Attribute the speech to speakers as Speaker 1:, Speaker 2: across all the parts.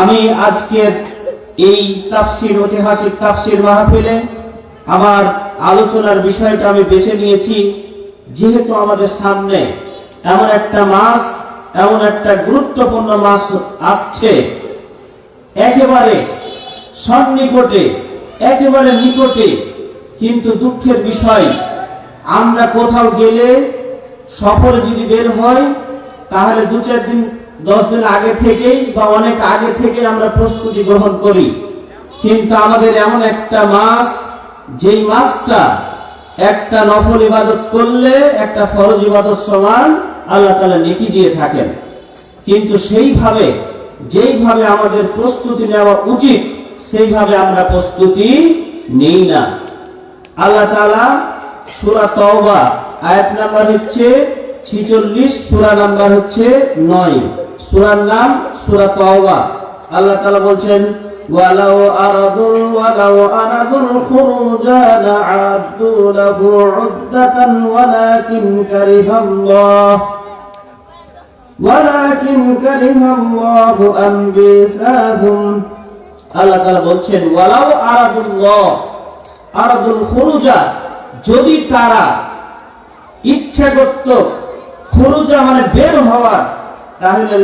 Speaker 1: আমি আজকের এই তাফসির, ঐতিহাসিক তাফসির মাহফিলে আমার আলোচনার বিষয়টা আমি বেছে নিয়েছি। যেহেতু আমাদের সামনে এমন একটা মাস, এমন একটা গুরুত্বপূর্ণ মাস আসছে, একেবারে সন্নিকটে, একেবারে নিকটে, কিন্তু দুঃখের বিষয়, আমরা কোথাও গেলে সফরে যদি বের হয় তাহলে দু চার দিন দশ দিন আগে থেকেই বা অনেক আগে থেকে আমরা প্রস্তুতি গ্রহণ করি। কিন্তু আমাদের এমন একটা মাস, যেই মাসটা একটা নফল ইবাদত করলে একটা ফরজ ইবাদত সমান আল্লাহ তালা নেকি দিয়ে থাকেন। কিন্তু সেইভাবে, যেইভাবে আমাদের প্রস্তুতি নেওয়া উচিত, সেইভাবে আমরা প্রস্তুতি নেই না। আল্লাহ তালা সূরা তওবা আয়াত নাম্বার হচ্ছে 46 সূরা নাম্বার হচ্ছে 9 সুরার নাম সুরা তওবা। আল্লাহ তাআলা বলছেন, ওয়ালাউ আরাদু ওয়ালাউ আরাদুল খুরুজা লাআদু লাহু উদ্দাতান ওয়ালাকিন কারিহাল্লাহ। ওয়ালাকিন কারিহাল্লাহু আনবিসাহুম। আল্লাহ তাআলা বলছেন, ওয়ালাউ আরাদুল্লাহ, আরাদুল খুরুজা, যদি তারা ইচ্ছা করত খুরুজা মানে বের হওয়ার তাহলে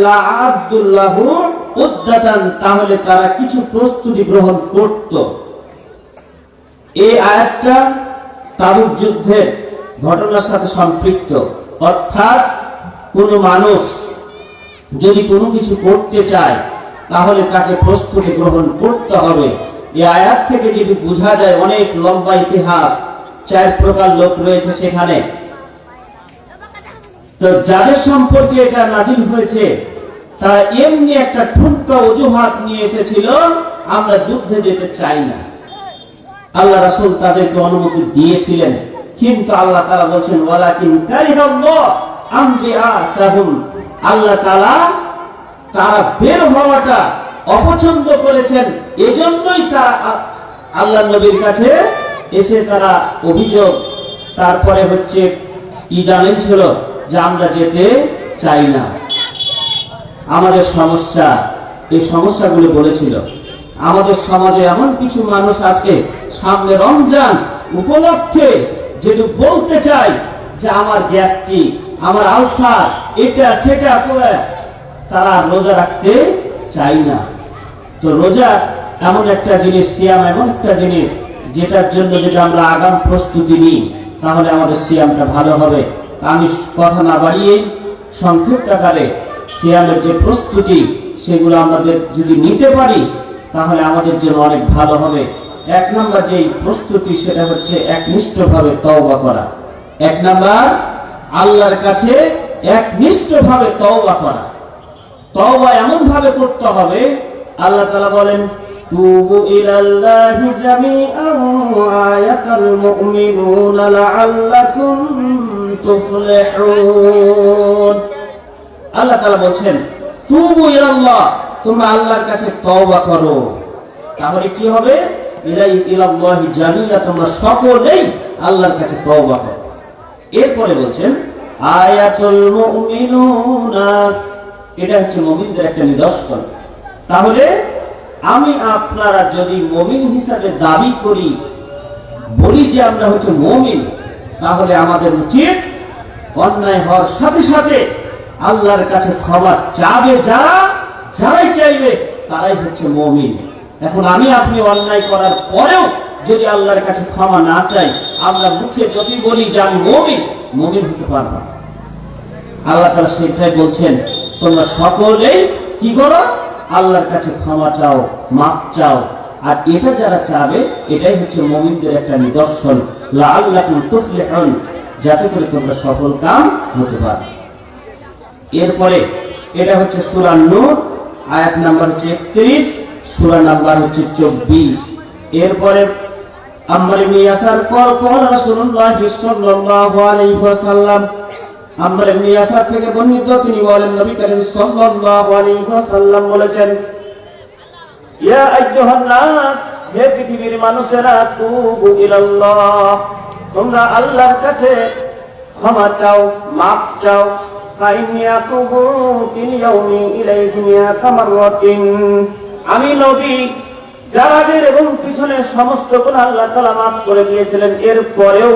Speaker 1: তাহলে তারা কিছু প্রস্তুতি গ্রহণ করত। এই আয়াতটা তাবুক যুদ্ধের ঘটনার সাথে সম্পৃক্ত। অর্থাৎ কোন মানুষ যদি কোনো কিছু করতে চায়, তাহলে তাকে প্রস্তুতি গ্রহণ করতে হবে। এই আয়াত থেকে যদি বোঝা যায়, অনেক লম্বা ইতিহাস, চার প্রকার লোক রয়েছে সেখানে। তো যাদের সম্পর্কে এটা নাজিল হয়েছে, তারা এমনি একটা ঠুনকা অজুহাত নিয়ে এসেছিল, আমরা যুদ্ধে যেতে চাই না। আল্লাহ রাসুল তাদেরকে অনুমতি দিয়েছিলেন, কিন্তু আল্লাহ তাআলা বলছেন আল্লাহ তাআলা তারা বের হওয়াটা অপছন্দ করেছেন, এজন্যই তারা আল্লাহ নবীর কাছে এসে তারা অভিযোগ। তারপরে হচ্ছে কি জানেন ছিল যে আমরা যেতে চাই না। আমাদের সমস্যা, এই সমস্যাগুলো বলেছিল। আমাদের সমাজে এমন কিছু মানুষ আছে, সামনে রমজান উপলক্ষে যেটু বলতে চাই যে আমার গ্যাস্ট্রিক, আমার আলসার, এটা, সেটা তারা রোজা রাখতে চাই না। তো রোজা এমন একটা জিনিস, সিয়াম এমন একটা জিনিস, যেটার জন্য যদি আমরা আগাম প্রস্তুতি নিই, তাহলে আমাদের সিয়ামটা ভালো হবে। আমি কথা না বাড়িয়ে সংক্ষিপ্ত আকারে সিয়ামের যে প্রস্তুতি, সেগুলো আমাদের যদি নিতে পারি, তাহলে আমাদের জন্য অনেক ভালো হবে। এক নাম্বার যেই প্রস্তুতি, সেটা হচ্ছে একনিষ্ঠভাবে তওবা করা। এক নাম্বার, আল্লাহর কাছে একনিষ্ঠভাবে তওবা করা। তওবা এমন ভাবে করতে হবে, আল্লাহ তাআলা বলেন তুবু ইলাল্লাহি জামিআন আয়াতাল মুমিনুনা লাআল্লাকুম তুফলিহুন আল্লাহ তাআলা বলছেন তুবু ইলাল্লাহ তোমরা আল্লাহর কাছে তওবা করো। তাহলে কি হবে? ইলাই ইলাল্লাহি জামিআ, তোমরা সকলেই আল্লাহর কাছে তওবা করো। এরপরে বলছেন, আয়াতুল মুমিনুনা, এটা হচ্ছে মুমিনদের একটা নিদর্শন। তাহলে আমি আপনারা যদি মমিন হিসাবে দাবি করি, বলি যে আমরা হচ্ছে মমিন, তাহলে আমাদের উচিত অন্যায় হওয়ার সাথে সাথে আল্লাহর কাছে ক্ষমা চাবে যারা, যারাই চাইবে, তারাই হচ্ছে মমিন। এখন আমি আপনি অন্যায় করার পরেও যদি আল্লাহর কাছে ক্ষমা না চাই, আমরা মুখে যদি বলি যে আমি মমিন মমিন হতে পারব আল্লাহ তালা সেটাই বলছেন, তোমরা সকলেই কি করো? আল্লাহর কাছে ক্ষমা চাও মাপ চাও। আর এটা যারা চাবে, এটাই হচ্ছে মুমিনদের একটা নিদর্শন। যাতে করে তোমরা সফল কাম হতে পারো। এরপরে, এটা হচ্ছে সূরা নূর, আয়াত নাম্বার হচ্ছে 31 সূরা নাম্বার হচ্ছে 24 এরপরে ইবনে ইয়াসার কল কল রাসূলুল্লাহ সাল্লাল্লাহু আলাইহি ওয়াসাল্লাম আমরা এমনি আসার থেকে বর্ণিত তিনি বলেন, নবী করিম সাল্লাল্লাহু আলাইহি ওয়াসাল্লাম বলেছেন, ইয়া আইয়ুহান নাস হে পৃথিবীর মানুষেরা, তুবু ইলাল্লাহ, তোমরা আল্লাহর কাছে ক্ষমা চাও, মাপ চাও। ফাইনিয়াতুবু ইলাইহি মিয়া কামারাতিন আমি নবী, যার এবং পিছনের সমস্ত গুনাহ আল্লাহ তাআলা মাফ করে দিয়েছিলেন, এরপরেও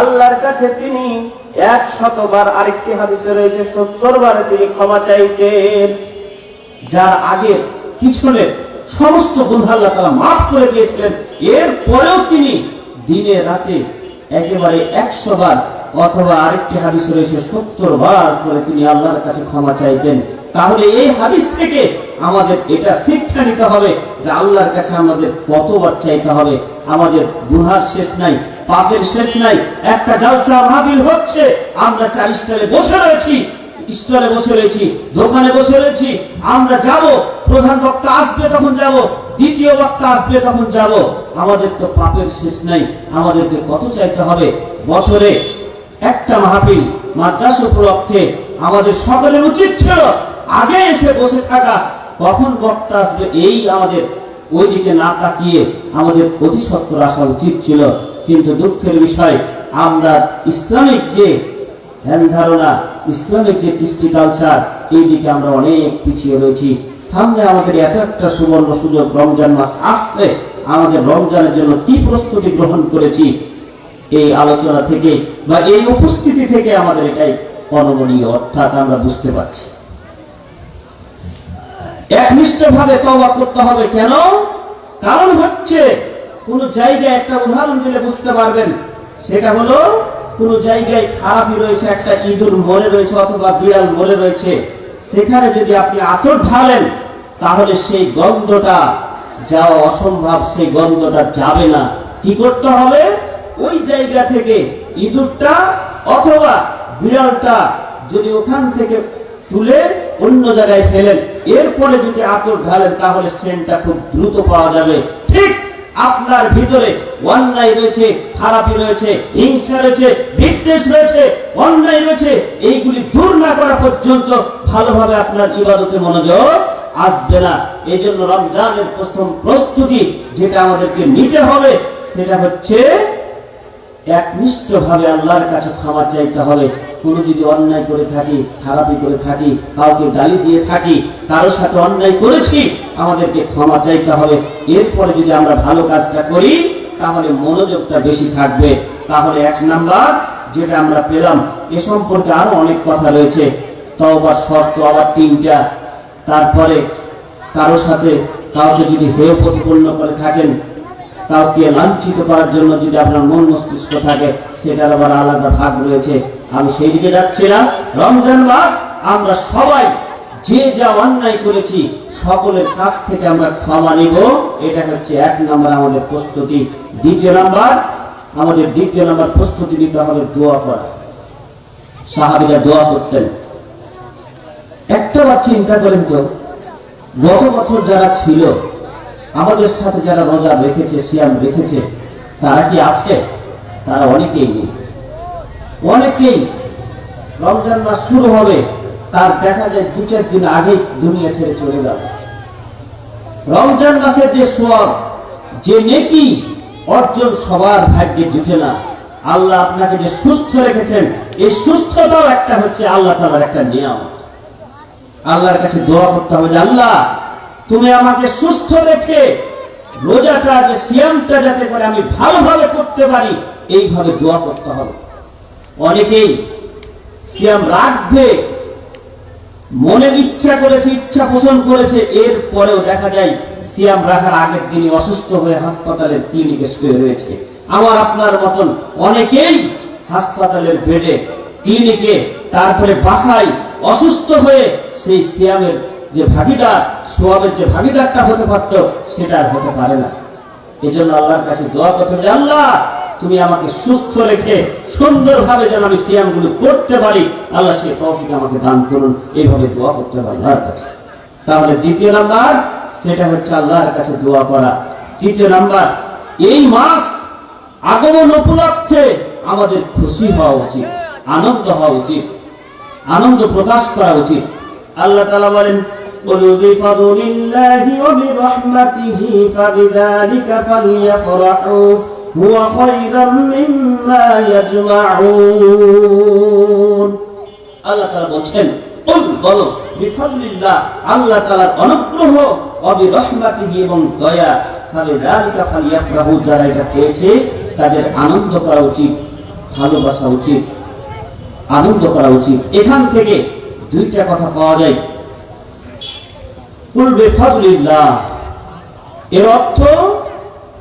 Speaker 1: আল্লাহর কাছে তিনি এক শতবার আরেকটি হাদিসে রয়েছে সত্তর বার তিনি ক্ষমা চাইতেন। যার আগে পিছনে সমস্ত গুণ আল্লাহ মাফ করে দিয়েছিলেন। এর পরেও তিনি দিনে রাতে একেবারে একশো বার অথবা আরেকটি হাদিস রয়েছে সত্তর বার করে তিনি আল্লাহর কাছে ক্ষমা চাইতেন। তাহলে এই হাদিস থেকে আমাদের এটা শিক্ষা নিতে হবে যে আল্লাহর কাছে আমাদের কতবার চাইতে হবে। আমাদের গুহার শেষ নাই। পাপের শেষ নাই, একটা জালসা মাহফিল হচ্ছে। আমরা চার স্টলে বসে রয়েছি, স্টলে বসে রয়েছি, দোকানে বসে রয়েছি। আমরা যাব, প্রধান বক্তা আসবে তখন যাব, দ্বিতীয় বক্তা আসবে তখন যাব। আমাদের তো পাপের শেষ নাই, আমাদেরকে কত চাইতে হবে? বছরে একটা মাহফিল মাদ্রাস উপলক্ষে আমাদের সকলের উচিত ছিল, আগে এসে বসে থাকা। কখন বক্তা আসবে, এই আমাদের ওইদিকে না তাকিয়ে আমাদের অতি সত্তর আসা উচিত ছিল। কিন্তু দুঃখের বিষয়, আমরা ইসলামিক যে ধ্যান ধারণা, ইসলামিক যে কৃষ্টি কালচার এই দিকে আমরা অনেক পিছিয়ে রয়েছি। সামনে আমাদের এত একটা সুবর্ণ সুযোগ রমজান মাস আসছে। আমাদের রমজানের জন্য কি প্রস্তুতি গ্রহণ করেছি, এই আলোচনা থেকে বা এই উপস্থিতি থেকে আমাদের এটাই অনুমনীয়, অর্থাৎ আমরা বুঝতে পারছি। একনিষ্ঠ ভাবে তওবা করতে হবে। কেন? কারণ হচ্ছে, কোন জায়গায় একটা উদাহরণ দিলে বুঝতে পারবেন। সেটা হলো, কোন জায়গায় খারাপই রয়েছে, একটা ইঁদুর মরে রয়েছে অথবা বিড়াল মরে রয়েছে। সেখানে যদি আপনি আতর ঢালেন, তাহলে সেই গন্ধটা যাওয়া অসম্ভব, সেই গন্ধটা যাবে না। কি করতে হবে? ওই জায়গা থেকে ইঁদুরটা অথবা বিড়ালটা যদি ওখান থেকে তুলে অন্য জায়গায় ফেলেন এরপরে যদি আতর ঢালেন তাহলে সেন্টটা খুব দ্রুত পাওয়া যাবে। ঠিক আপনার ভিতরে অন্যায় রয়েছে খারাপি রয়েছে, হিংসা রয়েছে, বিদ্বেষ রয়েছে, অন্যায় রয়েছে, এইগুলি দূর না করা পর্যন্ত ভালোভাবে আপনার ইবাদতে মনোযোগ আসবে না। এই জন্য রমজানের প্রথম প্রস্তুতি যেটা আমাদেরকে নিতে হবে, সেটা হচ্ছে একনিষ্ঠ ভাবে আল্লাহর কাছে ক্ষমা চাইতে হবে। কোনো যদি অন্যায় করে থাকি খারাপি করে থাকি, কাউকে গালি দিয়ে থাকি, কারোর সাথে অন্যায় করেছি, আমাদেরকে ক্ষমা চাইতে হবে। এরপরে যদি আমরা ভালো কাজটা করি, তাহলে মনোযোগটা বেশি থাকবে। তাহলে এক নাম্বার যেটা আমরা পেলাম, এ সম্পর্কে আরও অনেক কথা রয়েছে। তাও তওবার শর্ত আবার তিনটা। তারপরে কারও সাথে কাউকে যদি হেয় প্রতিপন্ন করে থাকেন কাউকে লাঞ্ছিত করার জন্য যদি আপনার মন মস্তিষ্ক থাকে, সেটার আবার আলাদা ভাগ রয়েছে। আমি সেই দিকে যাচ্ছি না। রমজান মাস, আমরা সবাই যে যা অন্যায় করেছি, সকলের কাছ থেকে আমরা ক্ষমা নিব। এটা হচ্ছে এক নম্বর আমাদের প্রস্তুতি। দ্বিতীয় নাম্বার, আমাদের দ্বিতীয় নাম্বার প্রস্তুতি নিতে হবে দোয়া করা। সাহাবিরা দোয়া করতেন। একটা বার চিন্তা করেন তো, গত বছর যারা ছিল আমাদের সাথে যারা রোজা রেখেছে, সিয়াম রেখেছে, তারা কি আছে তারা অনেকেই নেই। অনেকেই রমজান মাস শুরু হবে, তার দেখা যায় দু চার দিন আগে দুনিয়া ছেড়ে চলে গেল রমজান মাসের যে সোয়াব, যে নেকি অর্জন সবার ভাগ্যে জুটে না। আল্লাহ আপনাকে যে সুস্থ রেখেছেন, এই সুস্থতাও একটা হচ্ছে আল্লাহ তালার একটা নিয়ম আল্লাহর কাছে দোয়া করতে হবে যে, আল্লাহ তুমি আমাকে সুস্থ রেখে রোজাটা যে সিয়ামটা যাতে করে আমি ভালোভাবে করতে পারি, এইভাবে দোয়া করতে হবে। অনেকেই সিয়াম রাখবে মনের ইচ্ছা করেছে, ইচ্ছা পোষণ করেছে এর পরেও দেখা যায় সিয়াম রাখার আগের দিনই অসুস্থ হয়ে হাসপাতালের ক্লিনিকে শুয়ে রয়েছে। আমার আপনার মতন অনেকেই হাসপাতালের বেডে, ক্লিনিকে, তারপরে বাসায় অসুস্থ হয়ে সেই সিয়ামের যে ভাগিদার সোয়াবের যে ভাগিদারটা হতে পারত, সেটা আর হতে পারে না। এই জন্য আল্লাহর কাছে দোয়া করতে হবে, আল্লাহ, তুমি আমাকে সুস্থ রেখে সুন্দরভাবে যেন আমি সিয়ামগুলো করতে পারি, আল্লাহ সে তৌফিক আমাকে দান করুন। এইভাবে দোয়া করতে হবে আল্লাহর কাছে। তাহলে দ্বিতীয় নাম্বার, সেটা হচ্ছে আল্লাহর কাছে দোয়া করা। তৃতীয় নাম্বার, এই মাস আগমন উপলক্ষে আমাদের খুশি হওয়া উচিত, আনন্দ হওয়া উচিত, আনন্দ প্রকাশ করা উচিত। আল্লাহ তালা বলেন قل بفضل الله وبرحمته فبذلك فليفرحوا هو خيرا مما يجمعون আল্লাহ তাআলা বলছেন কুল বলো বিফাদলিল্লাহ আল্লাহ তাআলার অনুগ্রহ অবি রহমাতিহি এবং দয়া তাহলে যালিকা ফালিয়াফরাহু যারা এটা পেয়েছে তাদের আনন্দ করা উচিত ভালোবাসা উচিত আনন্দ করা উচিত এখান থেকে দুইটা কথা পাওয়া যায় পূর্বে ফজলিল্লাহ। এর অর্থ,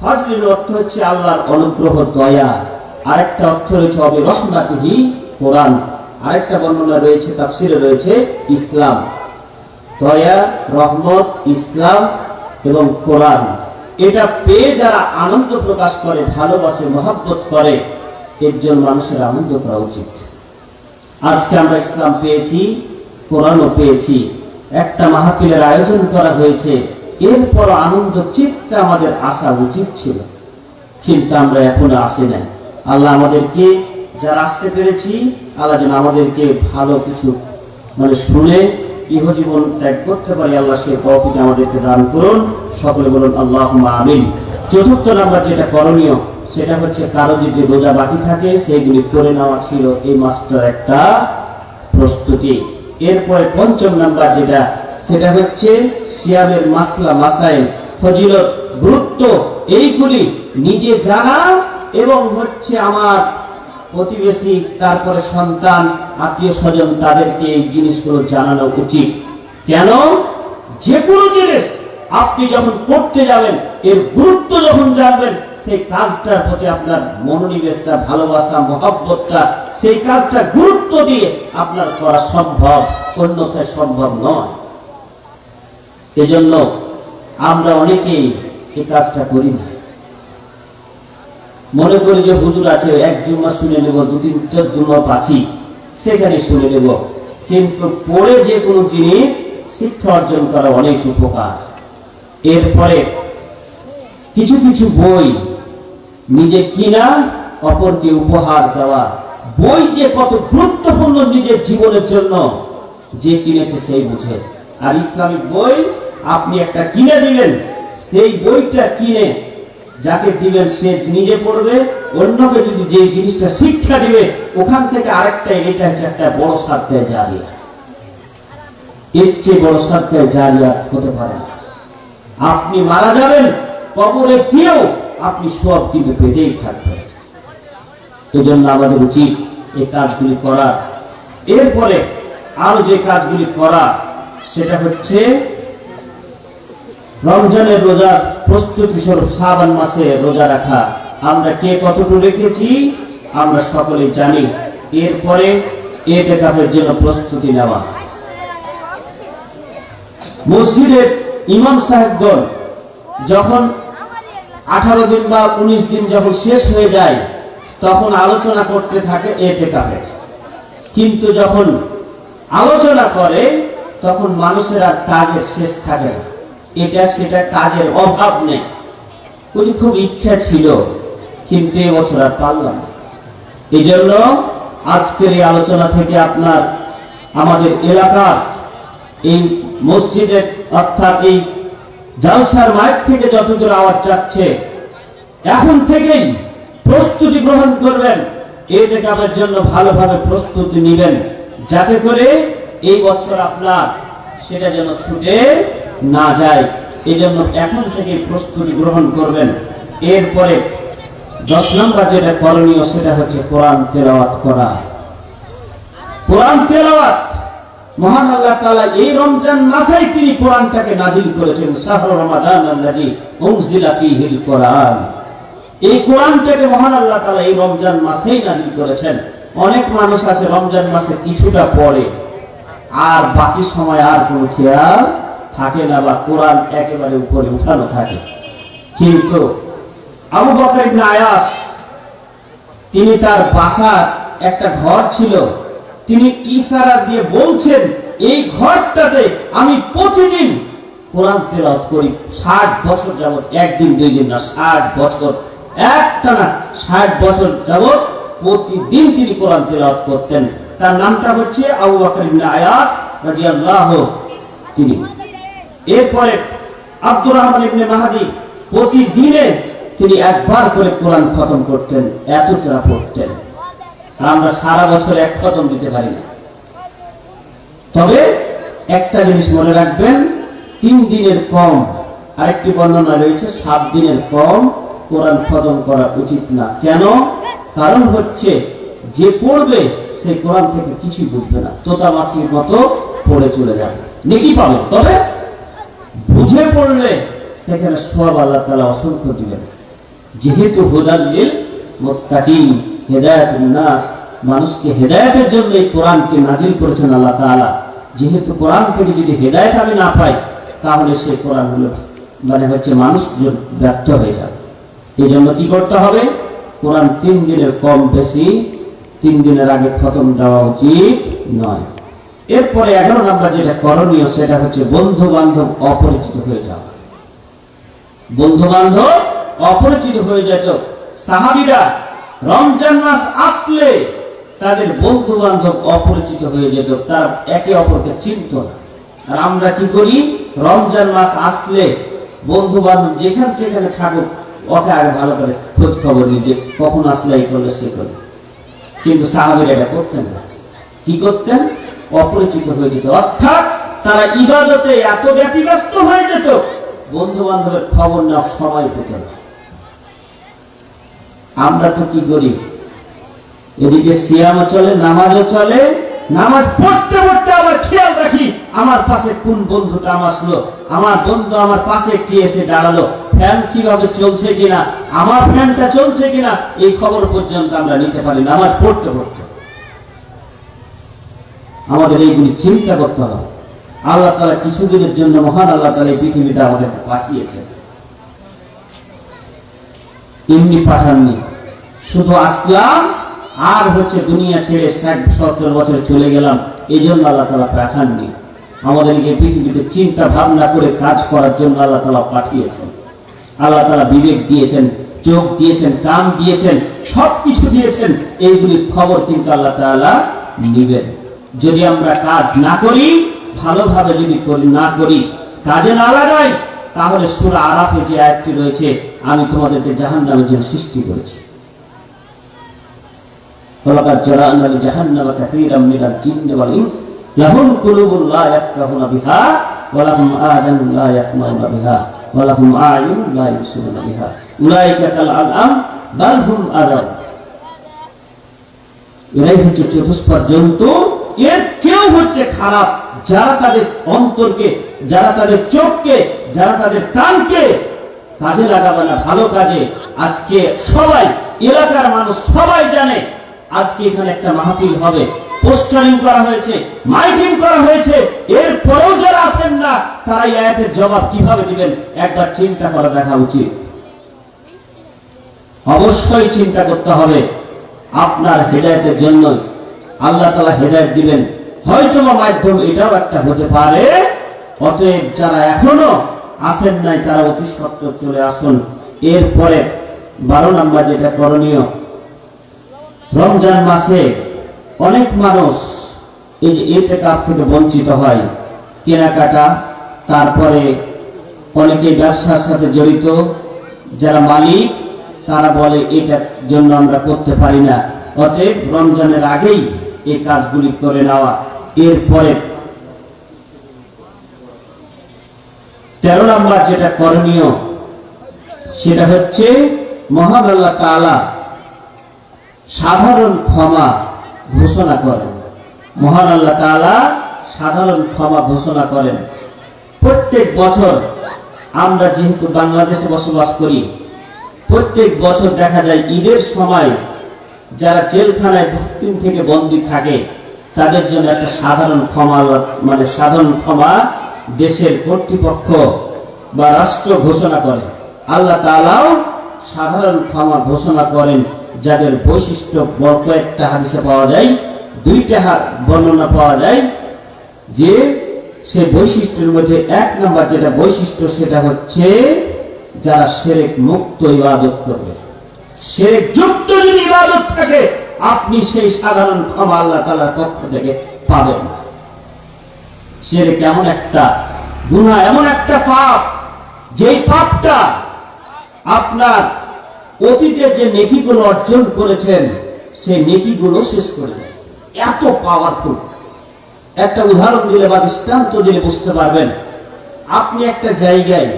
Speaker 1: ফজলির অর্থ হচ্ছে আল্লাহর অনুগ্রহ, দয়া। আরেকটা অর্থ রয়েছে অবি রহমাতিহি কোরআন। আরেকটা বর্ণনা রয়েছে, তাফসিরে রয়েছে ইসলাম। দয়া, রহমত, ইসলাম এবং কোরআন। এটা পেয়ে যারা আনন্দ প্রকাশ করে, ভালোবাসে, মহব্বত করে, এর জন্য মানুষের আনন্দ করা উচিত। আজকে আমরা ইসলাম পেয়েছি, কোরআনও পেয়েছি। একটা মাহফিলের আয়োজন করা হয়েছে। এরপর আনন্দ, চিত্তে আমাদের আসা উচিত ছিল। কিন্তু আমরা এখনও আসি না আল্লাহ আমাদেরকে যারা আসতে পেরেছি, আল্লাহ যেন আমাদেরকে ভালো কিছু মানে শুনে, ইহজীবন ত্যাগ করতে পারি। আল্লাহ সে তৌফিক আমাদেরকে দান করুন। সকলে বলুন আল্লাহ আমিন। চতুর্থ নাম্বার যেটা করণীয়, সেটা হচ্ছে কারও যদি রোজা বাকি থাকে সেইগুলি করে নেওয়া ছিল, এই মাসটার একটা প্রস্তুতি। এরপরে পঞ্চম নাম্বার যেটা, সেটা হচ্ছে সিয়ামের মাসলা মাসাইল ফজিলত, গুরুত্ব, এইগুলি নিজে জানা এবং হচ্ছে আমার প্রতিবেশী, তারপরে সন্তান, আত্মীয় স্বজন, তাদেরকে এই জিনিসগুলো জানানো উচিত। কেন? যে কোনো জিনিস আপনি যখন করতে যাবেন, এর গুরুত্ব যখন জানবেন সেই কাজটার প্রতি আপনার মনোনিবেশটা, ভালোবাসা, মহব্বতটা, সেই কাজটা গুরুত্ব দিয়ে আপনার করা সম্ভব, অন্যথায় সম্ভব নয়। এজন্য আমরা অনেকেই এই কাজটা করি না। মনে করি যে হুজুর আছে, এক জুম্মা শুনে নেব দু তিন জুম্মা পাচ্ছি, সেখানে শুনে নেব। কিন্তু পড়ে যে কোনো জিনিস শিক্ষা অর্জন করা অনেক উপকার। এরপরে কিছু কিছু বই নিজে কিনা, অপরকে উপহার দেওয়া। বই যে কত গুরুত্বপূর্ণ নিজের জীবনের জন্য, যে কিনেছে সেই বুঝে। আর ইসলামিক বই, আপনি একটা কিনে দিলেন, সেই বইটা কিনে যাকে দিবেন সে নিজে পড়বে, অন্যকে যদি যে জিনিসটা শিক্ষা দিবে, ওখান থেকে আরেকটা, এটা হচ্ছে একটা বড় স্বার্থে জারিয়া। এর চেয়ে বড় স্বার্থে জারিয়া হতে পারে আপনি মারা যাবেন কবরে গিয়েও আপনি সব কিন্তু পেতেই থাকবেন। এই জন্য আমাদের উচিত এই কাজগুলি করা। এরপরে আরও যে কাজগুলি করা, সেটা হচ্ছে রমজানের রোজার প্রস্তুতি স্বরূপ মাসে রোজা রাখা। আমরা কে কতটুকু রেখেছি, আমরা সকলে জানি। এরপরে এটেকাফের জন্য প্রস্তুতি নেওয়া। মসজিদের ইমাম সাহেবগণ যখন আঠারো দিন বা উনিশ দিন যখন শেষ হয়ে যায়, তখন আলোচনা করতে থাকে এটেকাফের কিন্তু যখন আলোচনা করে, তখন মানুষের আর কাজের শেষ থাকে না। এটা সেটা কাজের অভাব নেই। বুঝি খুব ইচ্ছা ছিল, কিন্তু এবছর আর পারলাম এই জন্য আজকের এই আলোচনা থেকে আপনার, আমাদের এলাকার এই মসজিদের, অর্থাৎ এই জালসার মাইক থেকে যতদূর আওয়াজ যাচ্ছে, এখন থেকেই প্রস্তুতি গ্রহণ করবেন। এই দেখাবার জন্য ভালোভাবে প্রস্তুতি নেবেন, যাতে করে এই বছর আপনার সেটা যেন ছুটে না যায়। এই জন্য এখন থেকে প্রস্তুতি গ্রহণ করবেন। এরপরে দশ নম্বর যেটা করণীয় সেটা হচ্ছে কোরআন তেলাওয়াত করা। কোরআন তেলাওয়াত মহান আল্লাহ তাআলা এই রমজান মাসেই তিনি কোরআনটাকে নাজিল করেছেন, শাহরু রমাদান আল্লাযী উনজিলা কোরআন। এই কোরআনটাকে মহান আল্লাহ তাআলা এই রমজান মাসেই নাজিল করেছেন। অনেক মানুষ আছে রমজান মাসে কিছুটা পড়ে, আর বাকি সময় আর কোনো খেয়াল থাকে না বা কোরআন একেবারে উপরে উঠানো থাকে। কিন্তু আবু বকর ইবনে আয়াস, তিনি তার বাসার একটা ঘর ছিল তিনি ইশারা দিয়ে বলছেন, এই ঘরটাতে আমি প্রতিদিন কোরআন তেলাওয়াত করি। ষাট বছর যাবত একদিন, দুই দিন না, ষাট বছর, একটা না, ষাট বছর যাবত প্রতিদিন তিনি কোরআন তেলাওয়াত করতেন। তার নামটা হচ্ছে আবু বকর ইবনে আয়াস রাদিয়াল্লাহু তিনি এরপরে আব্দুর রহমান ইবনে মাহাদি প্রতিদিনে তিনি একবার করে কোরআন খতম করতেন, এতটা পড়তেন। আর আমরা সারা বছর এক খতম দিতে পারি তবে একটা জিনিস মনে রাখবেন, তিন দিনের কম, আরেকটি বর্ণনা রয়েছে, সাত দিনের কম কোরআন খতম করা উচিত না। কেন? কারণ হচ্ছে, যে পড়বে, সে কোরআন থেকে কিছুই বুঝবে না। তোতা মাখির মতো পড়ে চলে যাবে। নেকি পাবে তবে বুঝে পড়লে সেখানে সব আল্লাহ তালা অসংখ্য দিবেন। যেহেতু হুদাল্লিল মুত্তাকিন। হেদায়াতুন নাস মানুষকে হেদায়েতের জন্য এই কোরআনকে নাজিল করেছেন আল্লাহ তাআলা। যেহেতু কোরআন থেকে যদি হেদায়েত আমি না পাই, তাহলে সেই কোরআন মানে হচ্ছে মানুষ ব্যর্থ হয়ে যাবে। এই জন্য করতে হবে? কোরআন তিন দিনের কম বেশি, তিন দিনের আগে খতম দেওয়া উচিত নয়। এরপরে এগারো নাম্বার যেটা করণীয়, সেটা হচ্ছে বন্ধু বান্ধব অপরিচিত হয়ে যাওয়া। বন্ধু বান্ধব অপরিচিত হয়ে যেত। সাহাবিরা রমজান মাস আসলে তাদের বন্ধু বান্ধব অপরিচিত হয়ে যেত, তারা একে অপরকে চিনত না। আর আমরা কি করি? রমজান মাস আসলে বন্ধু বান্ধব যেখানে সেখানে থাকুক, ওকে আগে ভালো করে খোঁজ খবর নিই যে কখন আসলে এই করলে, সে করলে। কিন্তু সাহাবিরা এটা করতেন না। কি করতেন? অপরিচিত হয়ে যেত। অর্থাৎ তারা ইবাদতে এত ব্যতিব্যস্ত হয়ে যেত বন্ধু বান্ধবের খবর নেওয়ার সময় পেত না। আমরা তো কি করি এদিকে সিয়ামও চলে, নামাজও চলে। নামাজ পড়তে পড়তে আবার খেয়াল রাখি, আমার পাশে কোন বন্ধুটা আমার আসলো আমার বন্ধু আমার পাশে কি এসে দাঁড়াল? ফ্যান কীভাবে চলছে কিনা? আমার ফ্যানটা চলছে কিনা? এই খবর পর্যন্ত আমরা নিতে পারি নামাজ পড়তে পড়তে। আমাদের এইগুলি চিন্তা করতে হবে। আল্লাহ তালা কিছুদিনের জন্য মহান আল্লাহ তালা এই পৃথিবীটা আমাদের পাঠিয়েছে এমনি পাঠাননি। শুধু আসলাম, আর হচ্ছে দুনিয়া ছেড়ে ষাট সত্তর বছর চলে গেলাম। এই জন্য আল্লাহ তালা পাঠাননি আমাদেরকে পৃথিবীতে চিন্তা ভাবনা করে কাজ করার জন্য আল্লাহ তালা পাঠিয়েছেন। আল্লাহ তালা বিবেক দিয়েছেন, চোখ দিয়েছেন, কান দিয়েছেন, সবকিছু দিয়েছেন। এইগুলির খবর কিন্তু আল্লাহ তাআলা নিবেন। যদি আমরা কাজ না করি, ভালোভাবে যদি না করি, কাজে না লাগাই, তাহলে সূরা আরাফে যে আয়াতটি রয়েছে, আমি তোমাদেরকে জাহান্নামের জন্য সৃষ্টি করেছি। ولقد جرأنا لجهنم كثيرا من الجن والإنس لهم قلوب لا يفقهون بها ولهم آذان لا يسمعون بها ولهم أعين لا يبصرون بها أولئك كالأنعام بل هم أضل এরাই হচ্ছে চতুষ্পদ জন্তু এর চেয়েও হচ্ছে খারাপ যারা তাদের অন্তরকে যারা তাদের চোখকে যারা তাদের কানকে কাজে লাগাবে না ভালো কাজে আজকে সবাই এলাকার মানুষ সবাই জানে আজকে এখানে একটা মাহফিল হবে। পোস্টারিং করা হয়েছে, মাইকিং করা হয়েছে। এর পরেও যারা আছেন না তারা আয়াতের জবাব কীভাবে দিবেন? একবার চিন্তা করা দেখা উচিত। অবশ্যই চিন্তা করতে হবে। আপনার হেদায়তের জন্য আল্লাহ তালা হেদায়ত দিবেন। হয়তো মাধ্যম এটাও একটা হতে পারে। অতএব যারা এখনও আসেন নাই, তারা অতি সত্তর চলে আসুন। এরপরে বারো নাম্বার যেটা করণীয় রমজান মাসে অনেক মানুষ এই যে এতে কাপ থেকে বঞ্চিত হয়। কেনাকাটা, তারপরে অনেকে ব্যবসার সাথে জড়িত। যারা মালিক, তারা বলে এটার জন্য আমরা করতে পারি না। অতএব রমজানের আগেই এই কাজগুলি করে নেওয়া। এরপরে তেরো নম্বর যেটা করণীয়, সেটা হচ্ছে, মহান আল্লাহ তাআলা সাধারণ ক্ষমা ঘোষণা করেন। মহান আল্লাহ তাআলা সাধারণ ক্ষমা ঘোষণা করেন। প্রত্যেক বছর আমরা যেহেতু বাংলাদেশে বসবাস করি, প্রত্যেক বছর দেখা যায় ঈদের সময় যারা জেলখানায় দিন থেকে বন্দী থাকে, তাদের জন্য একটা সাধারণ ক্ষমা মানে সাধারণ ক্ষমা দেশের কর্তৃপক্ষ বা রাষ্ট্র ঘোষণা করে। আল্লাহ তাআলাও সাধারণ ক্ষমা ঘোষণা করেন। যাদের বৈশিষ্ট্য কয়েকটা হাদিসে পাওয়া যায়, দুইটা হা- বর্ণনা পাওয়া যায় যে সে বৈশিষ্ট্যের মধ্যে এক নম্বর যেটা বৈশিষ্ট্য সেটা হচ্ছে যারা সেরেক মুক্ত ইবাদত করবে। সেরেক যুক্ত যদি ইবাদত থাকে, আপনি সেই সাধারণ ক্ষমা আল্লাহ তাআলার পক্ষ থেকে পাবেন সেরেক এমন একটা গুনাহ, এমন একটা পাপ, যেই পাপটা আপনার অতীতে যে নেকিগুলো অর্জন করেছেন, সেই নেকিগুলো শেষ করে দেয় এত পাওয়ারফুল একটা উদাহরণ দিলে বা দৃষ্টান্ত দিলে বুঝতে পারবেন, আপনি একটা জায়গায়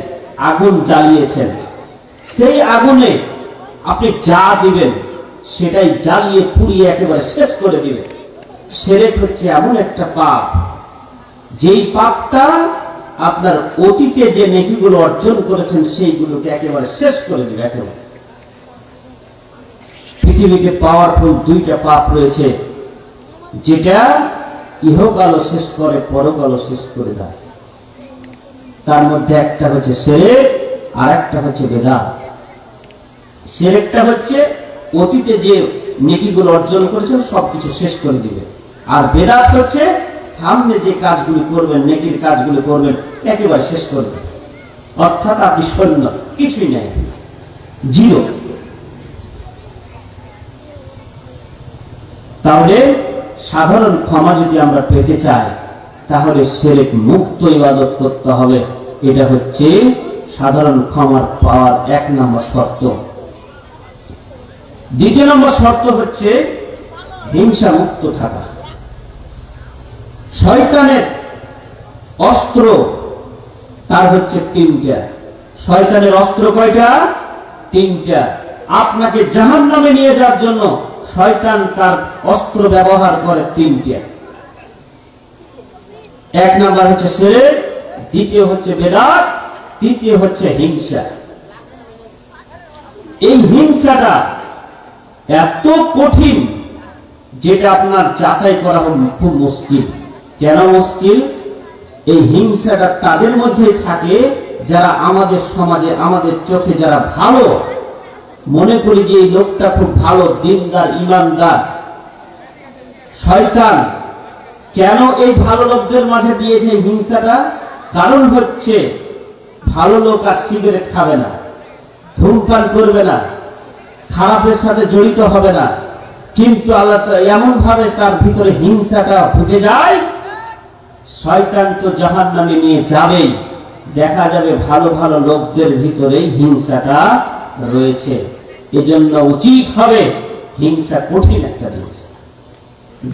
Speaker 1: আগুন জ্বালিয়েছেন। সেই আগুনে আপনি যা দিবেন, সেটাই জ্বালিয়ে পুড়িয়ে একেবারে শেষ করে দিবেন। সেরেক হচ্ছে এমন একটা পাপ, যেই পাপটা আপনার অতীতে যে নেকিগুলো অর্জন করেছেন, সেইগুলোকে একেবারে শেষ করে দিবে, একেবারে। পৃথিবীতে পাওয়ারফুল দুইটা পাপ রয়েছে, যেটা ইহকালও শেষ করে, পরকালও শেষ করে দেয়। তার মধ্যে একটা হচ্ছে সেরেক আর একটা হচ্ছে বেদাত। সেরেকটা হচ্ছে অতীতে যে নেকিগুলো অর্জন করেছেন, সবকিছু শেষ করে দিবে। আর বেদাত হচ্ছে সামনে যে কাজগুলি করবেন, নেকির কাজগুলি করবেন, একেবারে শেষ করে দেবে। অর্থাৎ আপনি শূন্য কিছুই নেই। জিরো। তাহলে সাধারণ ক্ষমা যদি আমরা পেতে চাই, তাহলে সেরেক মুক্ত ইবাদত করতে হবে। এটা হচ্ছে সাধারণ ক্ষমার পাওয়ার এক নম্বর শর্ত। দ্বিতীয় নম্বর শর্ত হচ্ছে হিংসা মুক্ত থাকা। শয়তানের অস্ত্র, তার হচ্ছে তিনটা। শয়তানের অস্ত্র কয়টা? তিনটা। আপনাকে জাহান নামে নিয়ে যাওয়ার জন্য শয়তান তার অস্ত্র ব্যবহার করে তিনটা। এক নাম্বার হচ্ছে সেরেক দ্বিতীয় হচ্ছে বেদাত, তৃতীয় হচ্ছে হিংসা। এই হিংসাটা এত কঠিন যেটা আপনার যাচাই করা খুব মুশকিল। কেন মুশকিল? এই হিংসাটা তাদের মধ্যে থাকে, যারা আমাদের সমাজে, আমাদের চোখে যারা ভালো মনে করি যে এই লোকটা খুব ভালো, দিনদার, ইমানদার। শয়তান, কেন এই ভালো লোকদের মাঝে দিয়েছে হিংসাটা? কারণ হচ্ছে, ভালো লোক আর সিগারেট খাবে না, ধূমপান করবে না, খারাপের সাথে জড়িত হবে না। কিন্তু আল্লাহ এমন ভাবে তার ভিতরে হিংসাটা ঢুকে যায়, শয়তান তো জাহান নামে নিয়ে যাবেই। দেখা যাবে ভালো ভালো লোকদের ভিতরে হিংসাটা রয়েছে, এজন্য উচিত হবে হিংসা কঠিন একটা জিনিস।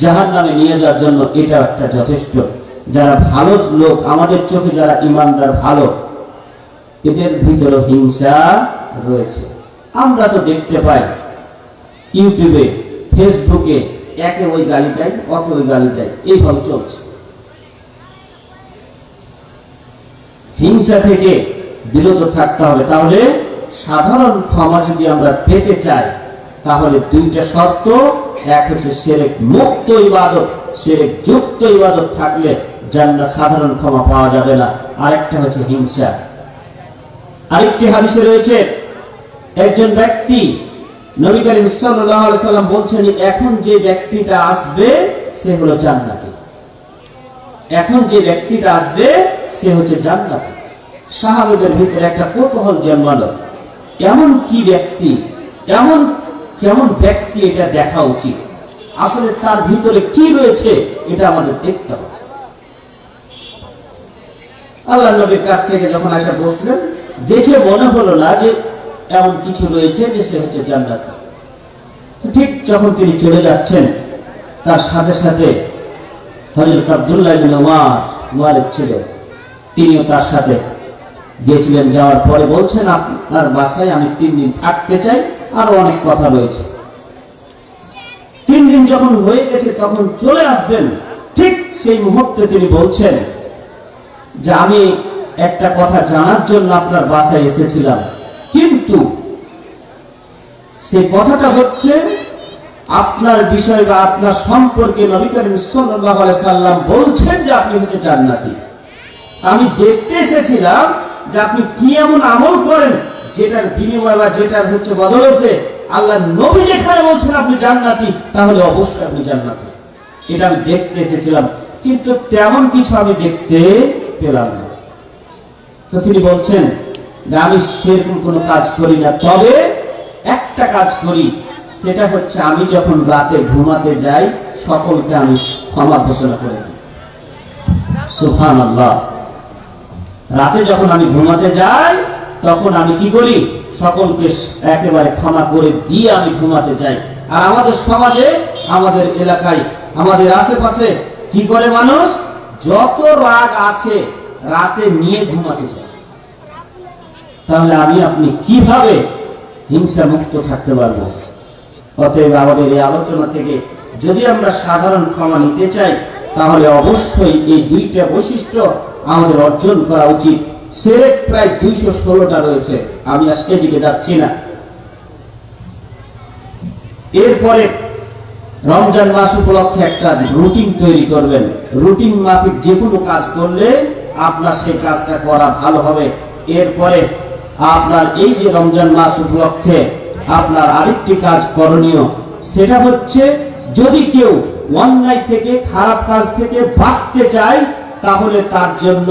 Speaker 1: জাহান নামে নিয়ে যাওয়ার জন্য এটা একটা যথেষ্ট। যারা ভালো লোক, আমাদের চোখে যারা ইমানদার, ভালো, এদের ভিতরে হিংসা রয়েছে। আমরা তো দেখতে পাই, ইউটিউবে, ফেসবুকে একে ওই গালি দেয় অকে ওই গালি দেয়, এইভাবে চলছে। হিংসা থেকে বিরত থাকতে হবে, তাহলে সাধারণ ক্ষমা যদি আমরা পেতে চাই, তাহলে দুইটা শর্ত। এক হচ্ছে সেরেক মুক্ত ইবাদত, সেরেক যুক্ত ইবাদত থাকলে জান্নাত সাধারণ ক্ষমা পাওয়া যাবে না। আরেকটা হচ্ছে হিংসা। আরেকটি হাদিসে রয়েছে, একজন ব্যক্তি নবী সাল্লাম বলছেন, এখন যে ব্যক্তিটা আসবে, সে হলো জান্নাতি। এখন যে ব্যক্তিটা আসবে, সে হচ্ছে জান্নাতি। সাহাবাদের ভিতরে একটা কৌতূহল জন্মালো। এমন কি ব্যক্তি, এমন, কেমন ব্যক্তি এটা দেখা উচিত? আসলে তার ভিতরে কি রয়েছে, এটা আমাদের দেখতে হবে। আল্লাহ নবীর কাছ থেকে যখন আসা বসলেন, দেখে মনে হলো না যে এমন কিছু রয়েছে যে সে হচ্ছে জান্নাত। ঠিক যখন তিনি চলে যাচ্ছেন, তার সাথে সাথে হজরত আব্দুল্লাহ ছেলে, তিনিও তার সাথে গিয়েছিলেন যাওয়ার পরে বলছেন, আপনার বাসায় আমি তিন দিন থাকতে চাই। আরও অনেক কথা রয়েছে। তিন দিন যখন হয়ে গেছে, তখন চলে আসবেন। ঠিক সেই মুহূর্তে তিনি বলছেন যে, আমি একটা কথা জানার জন্য আপনার বাসায় এসেছিলাম। কিন্তু সেই কথাটা হচ্ছে, আপনার বিষয় বা আপনার সম্পর্কে নবী করিম সাল্লাম বলছেন যে, আপনি হচ্ছে জান্নাতি। আমি দেখতে এসেছিলাম যে আপনি কি এমন আমল করেন যেটার বিনিময় বা যেটার হচ্ছে বদলতে আল্লাহ নবী যেখানে বলছেন আপনি জান্নাতি, তাহলে অবশ্যই আপনি জান্নাতি। এটা আমি দেখতে এসেছিলাম, কিন্তু তেমন কিছু আমি দেখতে পেলাম না। তো তিনি বলছেন আমি সেরকম কোনো কাজ করি না, তবে একটা কাজ করি, সেটা হচ্ছে আমি যখন রাতে ঘুমাতে যাই, সকলকে আমি ক্ষমা ঘোষণা করে দিই। সুফান আল্লাহ রাতে যখন আমি ঘুমাতে যাই, তখন আমি কি করি? সকলকে একেবারে ক্ষমা করে দিয়ে আমি ঘুমাতে যাই। আর আমাদের সমাজে, আমাদের এলাকায়, আমাদের আশেপাশে কি করে মানুষ? যত রাগ আছে, রাতে নিয়ে ঘুমাতে চায় তাহলে আমি আপনি কীভাবে হিংসা মুক্ত থাকতে পারব? অতএব আমাদের এই আলোচনা থেকে যদি আমরা সাধারণ ক্ষমা নিতে চাই তাহলে অবশ্যই এই দুইটা বৈশিষ্ট্য আমাদের অর্জন করা উচিত। সেরেক প্রায় দুইশো ষোলোটা রয়েছে। আমি আজকে দিকে যাচ্ছি না। এরপরে রমজান মাস উপলক্ষে একটা রুটিন তৈরি করবেন। রুটিন মাফিক যে কোনো কাজ করলে আপনার সেই কাজটা করা ভালো হবে। এরপরে আপনার এই যে রমজান মাস উপলক্ষে আপনার আরেকটি কাজ করণীয়, সেটা হচ্ছে যদি কেউ অন্যায় থেকে, খারাপ কাজ থেকে বাঁচতে চায় তাহলে তার জন্য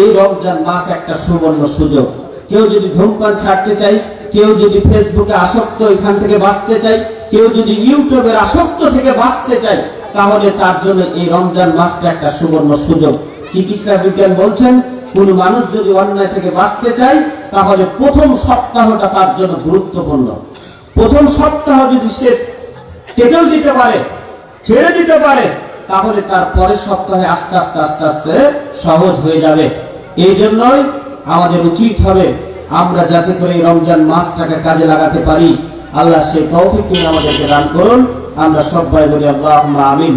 Speaker 1: এই রমজান মাস একটা সুবর্ণ সুযোগ। কেউ যদি ধূমপান ছাড়তে চাই, কেউ যদি ফেসবুকে আসক্ত এখান থেকে বাঁচতে চাই, কেউ যদি ইউটিউবের আসক্ত থেকে বাঁচতে চায় তাহলে তার জন্য এই রমজান মাসটা একটা সুবর্ণ সুযোগ। চিকিৎসা বিজ্ঞান বলছেন, কোন মানুষ যদি অন্যায় থেকে বাঁচতে চায়, তাহলে প্রথম সপ্তাহটা তার জন্য গুরুত্বপূর্ণ। প্রথম সপ্তাহ যদি সে কেটেও দিতে পারে ছেড়ে দিতে পারে, তাহলে তার পরের সপ্তাহে আস্তে আস্তে আস্তে আস্তে সহজ হয়ে যাবে। এই জন্যই আমাদের উচিত হবে আমরা যাতে করে এই রমজান মাসটাকে কাজে লাগাতে পারি। আল্লাহ সে তৌফিক আমাদেরকে দান করুন। আমরা সবাই বলি আল্লাহ আমিন।